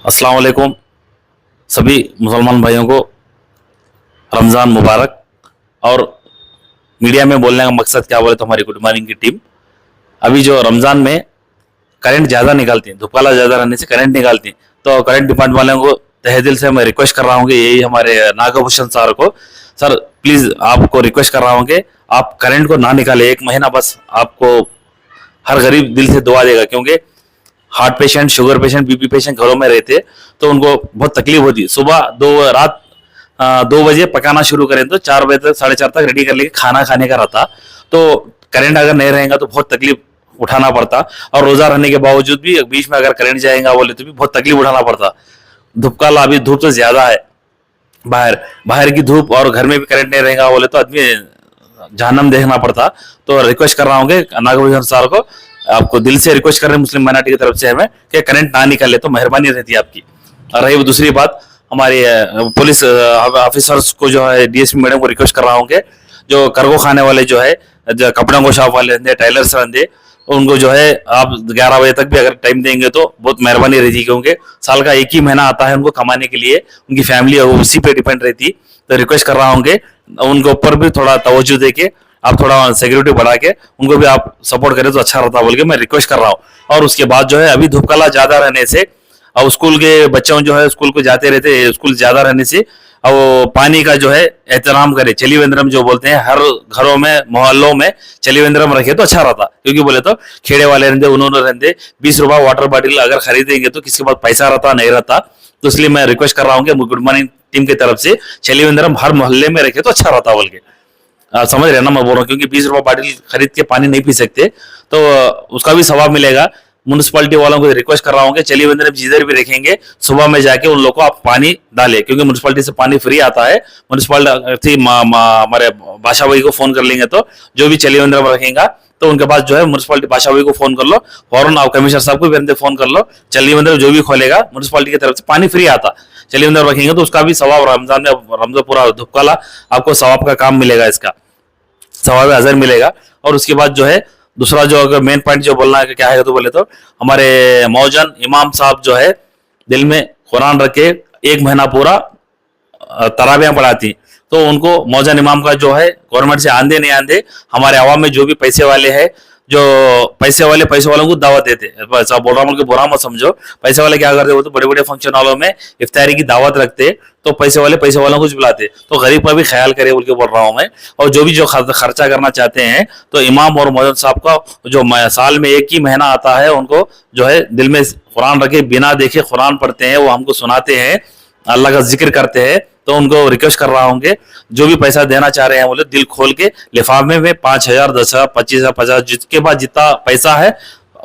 अस्सलाम वालेकुम। सभी मुसलमान भाइयों को रमज़ान मुबारक। और मीडिया में बोलने का मकसद क्या बोले तो हमारी गुड मॉर्निंग की टीम। अभी जो रमज़ान में करंट ज़्यादा निकालती है, धुपकाला ज़्यादा रहने से करंट निकालती है तो करंट डिपार्टमेंट वालों को तहे दिल से मैं रिक्वेस्ट कर रहा हूँ कि यही हमारे नागभूषण सर को, सर, प्लीज़ आपको रिक्वेस्ट कर रहा हूँ कि आप करंट को ना निकाले, एक महीना बस आपको हर गरीब दिल से दुआ देगा, क्योंकि heart patient sugar patient BP patient घरों में रहते तो उनको बहुत तकलीफ़ होती। सुबह दो, रात दो बजे पकाना शुरू करें तो चार बजे तक, साढ़े चार तक रेडी कर लेके खाना खाने का रहता। तो करंट अगर नहीं रहेगा तो बहुत तकलीफ़ उठाना पड़ता। और रोजा रहने के बावजूद भी बीच में अगर करंट जाएगा बोले तो भी बहुत तकलीफ़ उठाना पड़ता। धूप का अभी धूप तो ज़्यादा है, बाहर बाहर की धूप और घर में भी करंट नहीं रहेगा बोले तो आदमी जहनम देखना पड़ता। तो रिक्वेस्ट कर रहा हूँ नागभूषण सर को आपको दिल से रिक्वेस्ट कर रहे हैं मुस्लिम माइनॉरिटी की तरफ़ से हमें कि करंट ना निकाले तो मेहरबानी रहती है आपकी। और रही वो दूसरी बात, हमारे पुलिस ऑफिसर्स को जो है डीएसपी मैडम को रिक्वेस्ट कर रहा हूँ कि जो करगो खाने वाले जो है, जो कपड़ों को शॉप वाले रहते टेलर्स रहते उनको जो है, आप 11 बजे तक भी अगर टाइम देंगे तो बहुत मेहरबानी रहती क्योंकि साल का एक ही महीना आता है उनको कमाने के लिए, उनकी फैमिली उसी पे डिपेंड रहती तो रिक्वेस्ट कर रहा हूँ उनके ऊपर भी थोड़ा तवज्जो दे के आप थोड़ा सिक्योरिटी बढ़ा के उनको भी आप सपोर्ट करें तो अच्छा रहता बोल के मैं रिक्वेस्ट कर रहा हूँ। और उसके बाद जो है, अभी धूपकाला ज़्यादा रहने से, और स्कूल के बच्चों जो है स्कूल को जाते रहते स्कूल ज़्यादा रहने से, और पानी का जो है एहतराम करे। चलीवेंद्रम जो बोलते हैं, हर घरों में, मोहल्लों में चलीवेंद्रम रखे तो अच्छा रहता। क्योंकि बोले तो खेड़े वाले रहते उन्होंने रहते बीस रुपया वाटर बॉटल अगर खरीदेंगे तो किसी के पास पैसा रहता, नहीं रहता। तो इसलिए मैं रिक्वेस्ट कर रहा हूँ कि गुड मॉर्निंग टीम की तरफ़ से चलीवेंद्रम हर मोहल्ले में रखे तो अच्छा रहता, बोल के। आ, समझ रहे ना मैं बोल रहा हूँ क्योंकि बीस रुपया बाटल खरीद के पानी नहीं पी सकते तो उसका भी सवाब मिलेगा। म्यूनिसपालिटी वालों को रिक्वेस्ट कर रहा हूँ कि चलिए बंदर जिधर भी रखेंगे सुबह में जाके उन लोगों को आप पानी डालें क्योंकि म्यूनिसपालिटी से पानी फ्री आता है। म्यूनिसपालिटी हमारे भाषा भाई को फ़ोन कर लेंगे तो जो भी चलिए बंदर रखेगा तो उनके पास जो है म्यूनिसपालिटी भाषा भाई को फ़ोन कर लो फ़ौरन आप कमिश्नर साहब को भी फ़ोन कर लो चलिए बंदर जो भी खोलेगा म्यूनिसपालिटी की तरफ़ से पानी फ्री आता। चलिए बंदर रखेंगे तो उसका भी सवाब रमज़ान में रमज़ान पूरा धुपकाला आपको सवाब का काम मिलेगा इसका। सवाब हजर मिलेगा। और उसके बाद जो है, दूसरा जो अगर मेन पॉइंट जो बोलना है क्या है तो बोले तो हमारे मौजन इमाम साहब जो है, दिल में कुरान रख के एक महीना पूरा तराबियाँ पढ़ाती। तो उनको मौजन इमाम का जो है गवर्नमेंट से आंधे नहीं आंधे, हमारे आवाम में जो भी पैसे वाले हैं जो पैसे वाले, पैसे वालों को दावत देते बोल रहा हूँ बुरा मत समझो। पैसे वाले क्या करते वो बड़े बड़े फ़ंक्शन वालों में इफ्तारी की दावत रखते तो पैसे वाले, पैसे वालों को बुलाते तो गरीब का भी ख्याल करे, बोल के बोल रहा हूँ मैं। और जो भी जो खर्चा करना चाहते हैं तो इमाम और मौजन साहब का जो साल में एक ही महीना आता है, उनको जो है दिल में कुरान रखे, बिना देखे कुरान पढ़ते हैं, वो हमको सुनाते हैं। अल्लाह का ज़िक्र करते हैं तो उनको रिक्वेस्ट कर रहा हूँ जो भी पैसा देना चाह रहे हैं बोले दिल खोल के लिफाफे में पाँच हज़ार, दस हज़ार, पच्चीस हज़ार, पचास जिसके पास जितना पैसा है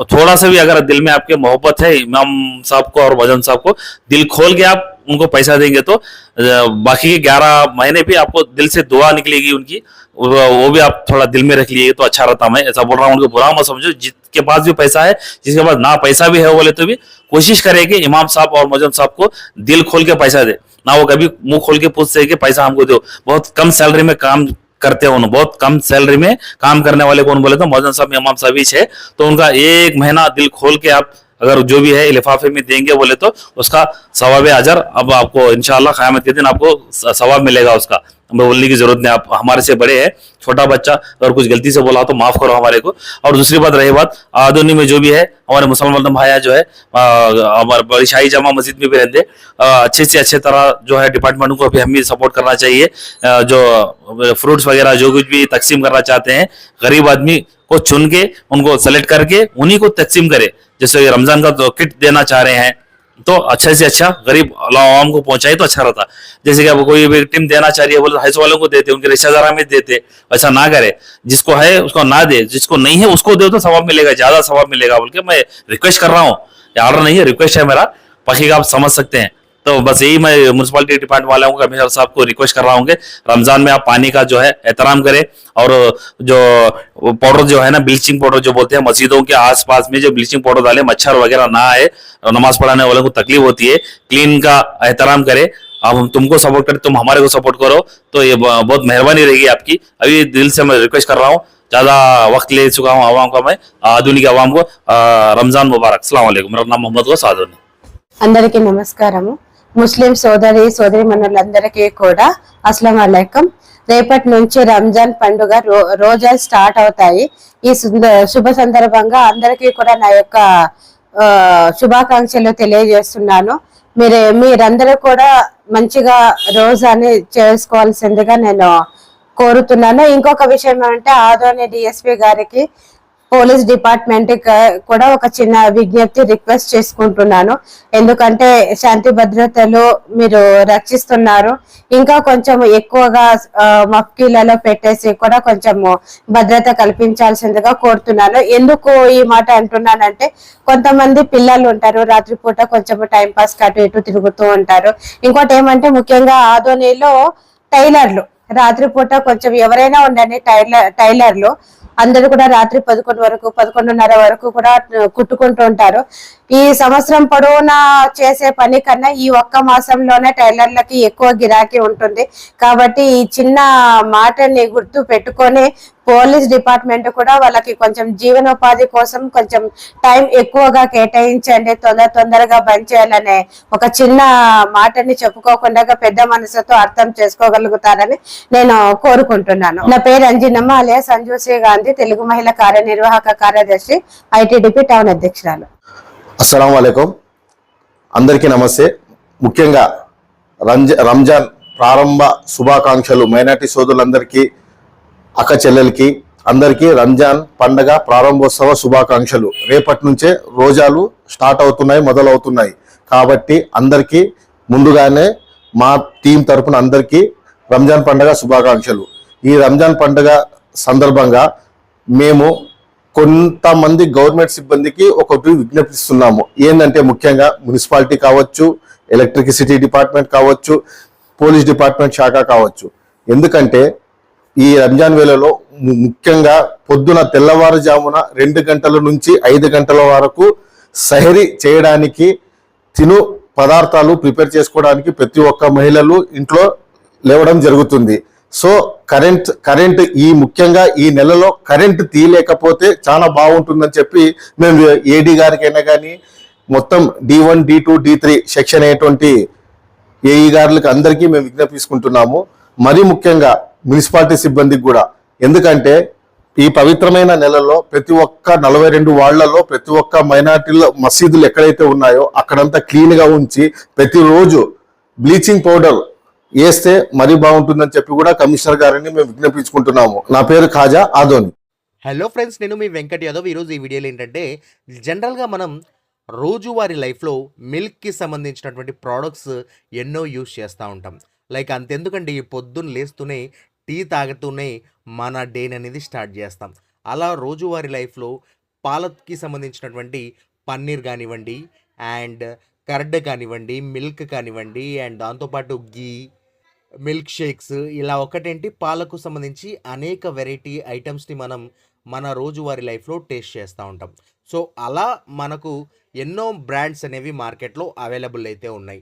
थोड़ा सा भी अगर दिल में आपके मोहब्बत है, इमाम साहब को और वज़न साहब को, दिल खोल के आप उनको पैसा देंगे तो बाकी के ग्यारह महीने भी आपको दिल से दुआ निकलेगी उनकी, वो भी आप थोड़ा दिल में रख लिए तो अच्छा रहता मैं ऐसा बोल रहा हूँ, उनको बुरा मत समझो, जिसके पास भी पैसा है, जिसके पास ना पैसा भी है बोले तो भी कोशिश करे कि इमाम साहब और मौजन साहब को दिल खोल के पैसा दे, ना वो कभी मुँह खोल के पूछते कि पैसा हमको दो, बहुत कम सैलरी में काम करते हैं बहुत कम सैलरी में काम करने वाले कौन बोले तो मौजन साहब इमाम साहब ही तो उनका एक महीना दिल खोल के आप अगर जो भी है लिफाफे में देंगे बोले तो उसका सवाब अजर अब आपको इनशाला क़यामत के दिन आपको सवाब मिलेगा उसका। हमें बोलने की ज़रूरत नहीं, आप हमारे से बड़े हैं, छोटा बच्चा, अगर कुछ गलती से बोला तो माफ़ करो हमारे को। और दूसरी बात रही बात आधुनी में जो भी है, हमारे मुसलमान भाई जो है हमारे बड़ी शाही जामा मस्जिद में भी रहते अच्छे से अच्छे तरह जो है डिपार्टमेंट को भी हम सपोर्ट करना चाहिए। जो फ्रूट्स वगैरह जो कुछ भी तकसीम करना चाहते हैं, गरीब आदमी को चुन के, उनको सेलेक्ट करके, उन्हीं को तकसीम करे। जैसे रमज़ान का तो किट देना चाह रहे हैं तो अच्छे से अच्छा गरीब आवाम को पहुँचाए तो अच्छा रहता। जैसे कि अब कोई भी टीम देना चाह रही है, बोले हाइस वालों को देते, उनके रिश्तेदार में देते, ऐसा ना करे। जिसको है, उसको ना दे, जिसको नहीं है, उसको दे तो सवाब मिलेगा, ज़्यादा सवाब मिलेगा। बोल के मैं रिक्वेस्ट कर रहा हूँ। ऑर्डर नहीं है रिक्वेस्ट है मेरा। बाकी आप समझ सकते हैं। तो बस यही मैं म्यूनसिपालिटी डिपार्टमेंट वाले कमिश्नर साहब को रिक्वेस्ट कर रहा हूँ रमज़ान में आप पानी का जो है एहतराम करें और जो पाउडर जो है ना ब्लीचिंग पाउडर जो बोलते हैं, मस्जिदों के आसपास में जो ब्लीचिंग पाउडर डाले, मच्छर वगैरह ना आए नमाज़ पढ़ाने वालों को तकलीफ़ होती है क्लीन का एहतराम करे। अब हम तुमको सपोर्ट करें, तुम हमारे को सपोर्ट करो तो ये बहुत मेहरबानी रहेगी आपकी। अभी दिल से मैं रिक्वेस्ट कर रहा हूँ, ज़्यादा वक्त ले चुका हूँ आवाम का मैं, आधुनिक आवाम को रमज़ान मुबारक। सलाम मेरा नाम मोहम्मद गो अंदर की नमस्कार ముస్లిం సోదరి సోదరి మనులందరికీ కూడా అస్సలం అలైకం. రేపటి నుంచి రంజాన్ పండుగ రో రోజాలు స్టార్ట్ అవుతాయి. ఈ శుభ సందర్భంగా అందరికీ కూడా నా యొక్క శుభాకాంక్షలు తెలియజేస్తున్నాను. మీరు మీరందరూ కూడా మంచిగా రోజాని చేసుకోవాల్సిందిగా నేను కోరుతున్నాను. ఇంకొక విషయం ఏమంటే ఆదోని డిఎస్పి గారికి పోలీస్ డిపార్ట్మెంట్ కూడా ఒక చిన్న విజ్ఞప్తి రిక్వెస్ట్ చేసుకుంటున్నాను. ఎందుకంటే శాంతి భద్రతలు మీరు రక్షిస్తున్నారు. ఇంకా కొంచెం ఎక్కువగా మఫ్కీలలో పెట్టేసి కూడా కొంచెం భద్రత కల్పించాల్సిందిగా కోరుతున్నాను. ఎందుకు ఈ మాట అంటున్నానంటే కొంతమంది పిల్లలు ఉంటారు రాత్రిపూట కొంచెం టైం పాస్ అటు ఇటు తిరుగుతూ ఉంటారు. ఇంకోటి ఏమంటే ముఖ్యంగా ఆదోనిలో టైలర్లు రాత్రిపూట కొంచెం ఎవరైనా ఉండండి టైలర్ టైలర్లు అందరూ కూడా రాత్రి పదకొండు వరకు పదకొండున్నర వరకు కూడా కుట్టుకుంటూ ఉంటారు. ఈ సంవత్సరం పొడవునా చేసే పని కన్నా ఈ ఒక్క మాసంలోనే టైలర్లకి ఎక్కువ గిరాకీ ఉంటుంది. కాబట్టి ఈ చిన్న మాటని గుర్తు పెట్టుకొని పోలీస్ డిపార్ట్మెంట్ కూడా వాళ్ళకి కొంచెం జీవనోపాధి కోసం కొంచెం టైం ఎక్కువగా కేటాయించండి తొందర తొందరగా బంద్ చేయాలనే ఒక చిన్న మాటని చెప్పుకోకుండా పెద్ద మనసుతో అర్థం చేసుకోగలుగుతారని నేను కోరుకుంటున్నాను. నా పేరు అంజనమ్మ అలే సంజుశ్రీ గాంధీ తెలుగు మహిళ కార్యనిర్వాహక కార్యదర్శి ఐటీడీపీ టౌన్ అధ్యక్షురాలు. అస్సలం వాలేకుం. అందరికీ నమస్తే. ముఖ్యంగా రంజ రంజాన్ ప్రారంభ శుభాకాంక్షలు. మైనార్టీ సోదరులందరికీ అక్క చెల్లెలకి అందరికీ రంజాన్ పండగ ప్రారంభోత్సవ శుభాకాంక్షలు. రేపటి నుంచే రోజాలు స్టార్ట్ అవుతున్నాయి మొదలవుతున్నాయి. కాబట్టి అందరికీ ముందుగానే మా టీం తరఫున అందరికీ రంజాన్ పండగ శుభాకాంక్షలు. ఈ రంజాన్ పండగ సందర్భంగా మేము కొంతమంది గవర్నమెంట్ సిబ్బందికి ఒకటి విజ్ఞప్తిస్తున్నాము. ఏంటంటే ముఖ్యంగా మున్సిపాలిటీ కావచ్చు ఎలక్ట్రిసిటీ డిపార్ట్మెంట్ కావచ్చు పోలీస్ డిపార్ట్మెంట్ శాఖ కావచ్చు. ఎందుకంటే ఈ రంజాన్ వేళలో ముఖ్యంగా పొద్దున తెల్లవారుజామున రెండు గంటల నుంచి ఐదు గంటల వరకు సహరి చేయడానికి తిను పదార్థాలు ప్రిపేర్ చేసుకోవడానికి ప్రతి ఒక్క మహిళలు ఇంట్లో లేవడం జరుగుతుంది. సో కరెంట్ కరెంట్ ఈ ముఖ్యంగా ఈ నెలలో కరెంట్ తీయలేకపోతే చాలా బాగుంటుందని చెప్పి మేము ఏడీ గారికైనా కానీ మొత్తం D one D two D three section అయ్యేటువంటి ఏఈ గారులకు అందరికీ మేము విజ్ఞాపించుకుంటున్నాము మరీ ముఖ్యంగా మున్సిపాలిటీ సిబ్బందికి కూడా. ఎందుకంటే ఈ పవిత్రమైన నెలలో ప్రతి ఒక్క నలభై రెండు వాళ్ళలో ప్రతి ఒక్క మైనార్టీలో మసీదులు ఎక్కడైతే ఉన్నాయో అక్కడంతా క్లీన్గా ఉంచి ప్రతిరోజు బ్లీచింగ్ పౌడర్ వేస్తే మరీ బాగుంటుందని చెప్పి కూడా కమిషనర్ గారిని మేము విజ్ఞాపించుకుంటున్నాము. నా పేరు ఖాజా ఆదోని. హలో ఫ్రెండ్స్ నేను మీ వెంకట్ యాదవ్. ఈరోజు ఈ వీడియోలో ఏంటంటే జనరల్గా మనం రోజువారీ లైఫ్లో మిల్క్కి సంబంధించినటువంటి ప్రోడక్ట్స్ ఎన్నో యూస్ చేస్తూ ఉంటాం. లైక్ అంతెందుకండి పొద్దున్న లేస్తూనే టీ తాగుతూనే మన డేని అనేది స్టార్ట్ చేస్తాం. అలా రోజువారీ లైఫ్లో పాలకి సంబంధించినటువంటి పన్నీర్ కానివ్వండి అండ్ కర్డ్ కానివ్వండి మిల్క్ కానివ్వండి అండ్ దాంతోపాటు గీ మిల్క్ షేక్స్ ఇలా ఒకటేంటి? పాలకు సంబంధించి అనేక వెరైటీ ఐటమ్స్ని మనం మన రోజువారీ లైఫ్లో టేస్ట్ చేస్తూ ఉంటాం. సో అలా మనకు ఎన్నో బ్రాండ్స్ అనేవి మార్కెట్లో అవైలబుల్ అయితే ఉన్నాయి.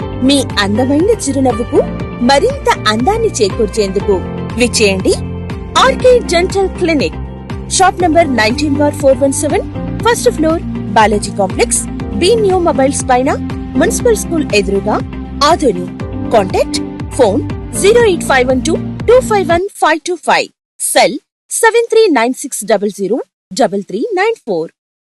మీ అందమైన చిరునవ్వుకు మరింత అందాన్ని చేకూర్చేందుకు విచ్చేయండి RK dental clinic. Shop number nineteen bar four one seven first floor Balaji complex B new mobiles పైన మున్సిపల్ స్కూల్ ఎదురుగా Adoni. Contact phone zero eight five one two two five one five two five. Cell seven three nine six double zero double three nine four.